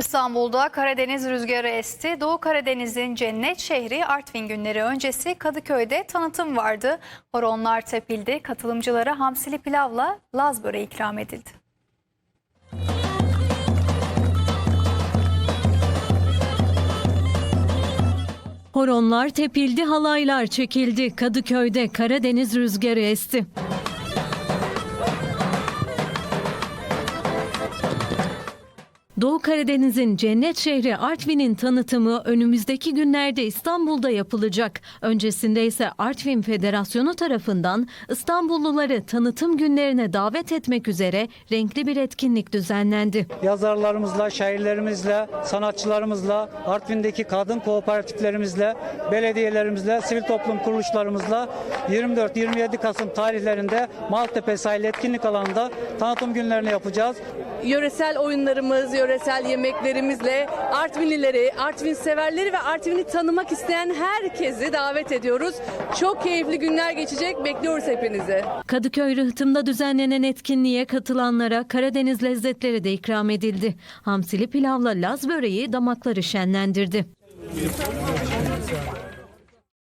İstanbul'da Karadeniz rüzgarı esti. Doğu Karadeniz'in cennet şehri Artvin günleri öncesi Kadıköy'de tanıtım vardı. Horonlar tepildi. Katılımcılara hamsili pilavla Laz böreği ikram edildi. Horonlar tepildi, halaylar çekildi. Kadıköy'de Karadeniz rüzgarı esti. Doğu Karadeniz'in cennet şehri Artvin'in tanıtımı önümüzdeki günlerde İstanbul'da yapılacak. Öncesinde ise Artvin Federasyonu tarafından İstanbulluları tanıtım günlerine davet etmek üzere renkli bir etkinlik düzenlendi. yazarlarımızla, şairlerimizle, sanatçılarımızla, Artvin'deki kadın kooperatiflerimizle, belediyelerimizle, sivil toplum kuruluşlarımızla 24-27 Kasım tarihlerinde Maltepe sahil etkinlik alanında tanıtım günlerini yapacağız. yöresel oyunlarımız, yöresel yemeklerimizle Artvinlileri, Artvin severleri ve Artvin'i tanımak isteyen herkesi davet ediyoruz. Çok keyifli günler geçecek. Bekliyoruz hepinizi. Kadıköy Rıhtım'da düzenlenen etkinliğe katılanlara Karadeniz lezzetleri de ikram edildi. Hamsili pilavla Laz böreği damakları şenlendirdi.